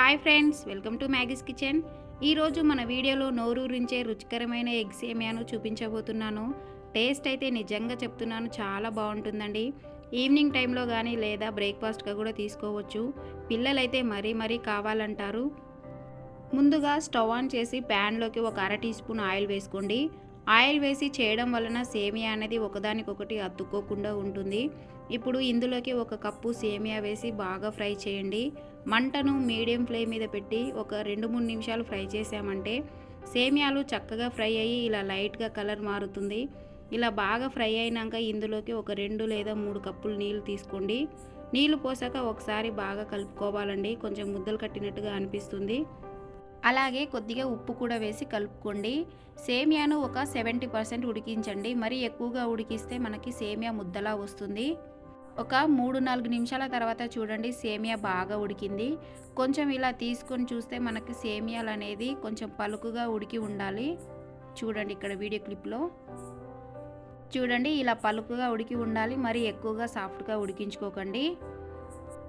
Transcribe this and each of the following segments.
Hi friends welcome to Maggie's kitchen. ఈరోజు మన వీడియోలో నోరూరించే రుచికరమైన ఎగ్ సేమియాను చూపించబోతున్నాను. టేస్ట్ అయితే నిజంగా చెప్తున్నాను చాలా బాగుంటుందండి. ఈవినింగ్ టైంలో కానీ లేదా బ్రేక్ఫాస్ట్గా కూడా తీసుకోవచ్చు. పిల్లలైతే మరీ మరీ కావాలంటారు. ముందుగా స్టవ్ ఆన్ చేసి ప్యాన్లోకి ఒక అర టీ స్పూన్ ఆయిల్ వేసుకోండి. ఆయిల్ వేసి చేయడం వలన సేమియా అనేది ఒకదానికొకటి అతుక్కోకుండా ఉంటుంది. ఇప్పుడు ఇందులోకి ఒక కప్పు సేమియా వేసి బాగా ఫ్రై చేయండి. మంటను మీడియం ఫ్లేమ్ మీద పెట్టి ఒక రెండు మూడు నిమిషాలు ఫ్రై చేసామంటే సేమియాలు చక్కగా ఫ్రై అయ్యి ఇలా లైట్గా కలర్ మారుతుంది. ఇలా బాగా ఫ్రై అయినాక ఇందులోకి ఒక రెండు లేదా మూడు కప్పులు నీళ్ళు తీసుకోండి. నీళ్ళు పోసాక ఒకసారి బాగా కలుపుకోవాలండి. కొంచెం ముద్దలు కట్టినట్టుగా అనిపిస్తుంది. అలాగే కొద్దిగా ఉప్పు కూడా వేసి కలుపుకోండి. సేమియాను ఒక సెవెంటీ పర్సెంట్ ఉడికించండి. మరి ఎక్కువగా ఉడికిస్తే మనకి సేమియా ముద్దలా వస్తుంది. ఒక మూడు నాలుగు నిమిషాల తర్వాత చూడండి సేమియా బాగా ఉడికింది. కొంచెం ఇలా తీసుకొని చూస్తే మనకి సేమియాలు అనేది కొంచెం పలుకుగా ఉడికి ఉండాలి. చూడండి ఇక్కడ వీడియో క్లిప్లో. చూడండి ఇలా పలుకుగా ఉడికి ఉండాలి. మరి ఎక్కువగా సాఫ్ట్గా ఉడికించుకోకండి.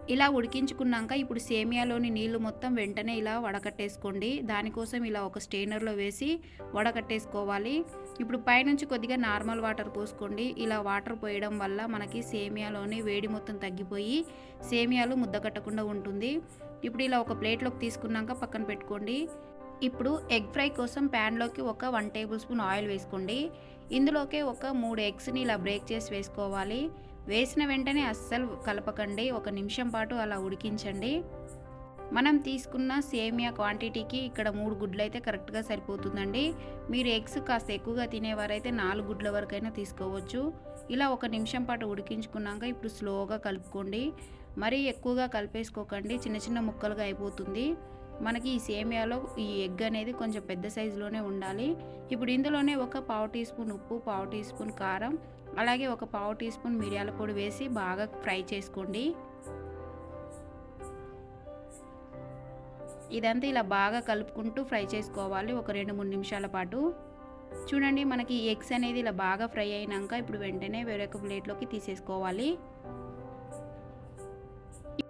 ఇలా ఉడికించుకున్నాక ఇప్పుడు సేమియాలోని నీళ్ళు మొత్తం వెంటనే ఇలా వడకట్టేసుకోండి. దానికోసం ఇలా ఒక స్టెయినర్లో వేసి వడకట్టేసుకోవాలి. ఇప్పుడు పైనుంచి కొద్దిగా నార్మల్ వాటర్ పోసుకోండి. ఇలా వాటర్ పోయడం వల్ల మనకి సేమియాలోని వేడి మొత్తం తగ్గిపోయి సేమియాలు ముద్ద కట్టకుండా ఉంటుంది. ఇప్పుడు ఇలా ఒక ప్లేట్లోకి తీసుకున్నాక పక్కన పెట్టుకోండి. ఇప్పుడు ఎగ్ ఫ్రై కోసం ప్యాన్లోకి ఒక వన్ టేబుల్ స్పూన్ ఆయిల్ వేసుకోండి. ఇందులోకి ఒక మూడు ఎగ్స్ని ఇలా బ్రేక్ చేసి వేసుకోవాలి. వేసిన వెంటనే అస్సలు కలపకండి. ఒక నిమిషం పాటు అలా ఉడికించండి. మనం తీసుకున్న సేమియా క్వాంటిటీకి ఇక్కడ మూడు గుడ్లు అయితే కరెక్ట్గా సరిపోతుందండి. మీరు ఎగ్స్ కాస్త ఎక్కువగా తినేవారైతే నాలుగు గుడ్ల వరకైనా తీసుకోవచ్చు. ఇలా ఒక నిమిషం పాటు ఉడికించుకున్నాక ఇప్పుడు స్లోగా కలుపుకోండి. మరీ ఎక్కువగా కలిపేసుకోకండి. చిన్న చిన్న ముక్కలుగా అయిపోతుంది. మనకి ఈ సేమియాలో ఈ ఎగ్ అనేది కొంచెం పెద్ద సైజులోనే ఉండాలి. ఇప్పుడు ఇందులోనే ఒక పావు టీ స్పూన్ ఉప్పు పావు టీ స్పూన్ కారం అలాగే ఒక పావు టీ స్పూన్ మిరియాల పొడి వేసి బాగా ఫ్రై చేసుకోండి. ఇదంతా ఇలా బాగా కలుపుకుంటూ ఫ్రై చేసుకోవాలి ఒక రెండు మూడు నిమిషాల పాటు. చూడండి మనకి ఎగ్స్ అనేది ఇలా బాగా ఫ్రై అయినాక ఇప్పుడు వెంటనే వేరొక ప్లేట్లోకి తీసేసుకోవాలి.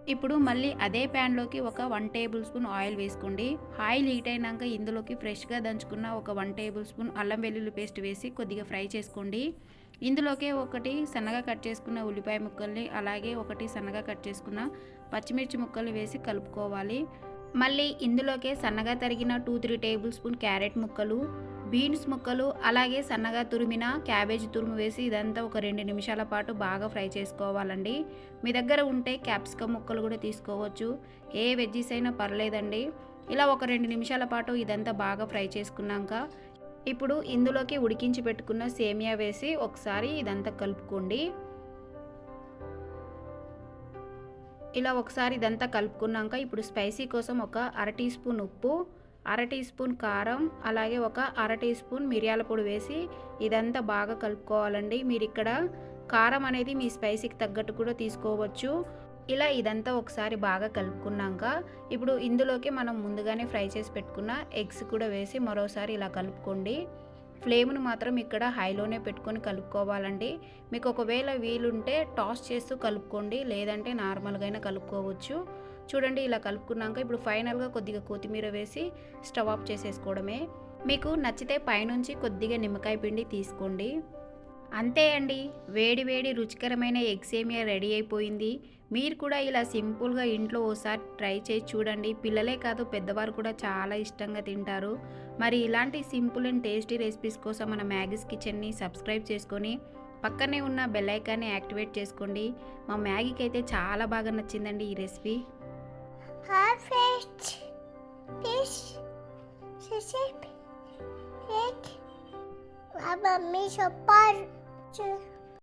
ఇప్పుడు మళ్ళీ అదే ప్యాన్లోకి ఒక వన్ టేబుల్ స్పూన్ ఆయిల్ వేసుకోండి. ఆయిల్ హీట్ అయినాక ఇందులోకి ఫ్రెష్గా దంచుకున్న ఒక వన్ టేబుల్ స్పూన్ అల్లం వెల్లుల్లి పేస్ట్ వేసి కొద్దిగా ఫ్రై చేసుకోండి. ఇందులోకే ఒకటి సన్నగా కట్ చేసుకున్న ఉల్లిపాయ ముక్కల్ని అలాగే ఒకటి సన్నగా కట్ చేసుకున్న పచ్చిమిర్చి ముక్కలు వేసి కలుపుకోవాలి. మళ్ళీ ఇందులోకే సన్నగా తరిగిన two three tablespoon carrot ముక్కలు బీన్స్ ముక్కలు అలాగే సన్నగా తురిమిన క్యాబేజీ తురుము వేసి ఇదంతా ఒక రెండు నిమిషాల పాటు బాగా ఫ్రై చేసుకోవాలండి. మీ దగ్గర ఉంటే క్యాప్సికమ్ ముక్కలు కూడా తీసుకోవచ్చు. ఏ వెజ్జీస్ అయినా పర్లేదండి. ఇలా ఒక రెండు నిమిషాల పాటు ఇదంతా బాగా ఫ్రై చేసుకున్నాక ఇప్పుడు ఇందులోకి ఉడికించి పెట్టుకున్న సేమియా వేసి ఒకసారి ఇదంతా కలుపుకోండి. ఇలా ఒకసారి ఇదంతా కలుపుకున్నాక ఇప్పుడు స్పైసీ కోసం ఒక అర టీ స్పూన్ ఉప్పు అర టీ స్పూన్ కారం అలాగే ఒక అర టీ స్పూన్ మిరియాల పొడి వేసి ఇదంతా బాగా కలుపుకోవాలండి. మీరు ఇక్కడ కారం అనేది మీ స్పైసీకి తగ్గట్టు కూడా తీసుకోవచ్చు. ఇలా ఇదంతా ఒకసారి బాగా కలుపుకున్నాక ఇప్పుడు ఇందులోకి మనం ముందుగానే ఫ్రై చేసి పెట్టుకున్న ఎగ్స్ కూడా వేసి మరోసారి ఇలా కలుపుకోండి. ఫ్లేమ్ను మాత్రం ఇక్కడ హైలోనే పెట్టుకొని కలుపుకోవాలండి. మీకు ఒకవేళ వీలుంటే టాస్ చేస్తూ కలుపుకోండి లేదంటే నార్మల్గా అయినా కలుపుకోవచ్చు. చూడండి ఇలా కలుపుకున్నాక ఇప్పుడు ఫైనల్గా కొద్దిగా కొత్తిమీర వేసి స్టవ్ ఆఫ్ చేసేసుకోవడమే. మీకు నచ్చితే పైనుంచి కొద్దిగా నిమ్మకాయ పిండి తీసుకోండి. అంతే అండి. వేడి వేడి రుచికరమైన ఎగ్సేమియా రెడీ అయిపోయింది. మీరు కూడా ఇలా సింపుల్గా ఇంట్లో ఓసారి ట్రై చేసి చూడండి. పిల్లలే కాదు పెద్దవారు కూడా చాలా ఇష్టంగా తింటారు. మరి ఇలాంటి సింపుల్ అండ్ టేస్టీ రెసిపీస్ కోసం మన మ్యాగీస్ కిచెన్ని సబ్స్క్రైబ్ చేసుకొని పక్కనే ఉన్న బెల్ ఐకాన్ని యాక్టివేట్ చేసుకోండి. మా మ్యాగీకి అయితే చాలా బాగా నచ్చిందండి ఈ రెసిపీ. మమ్మీ చెప్పారు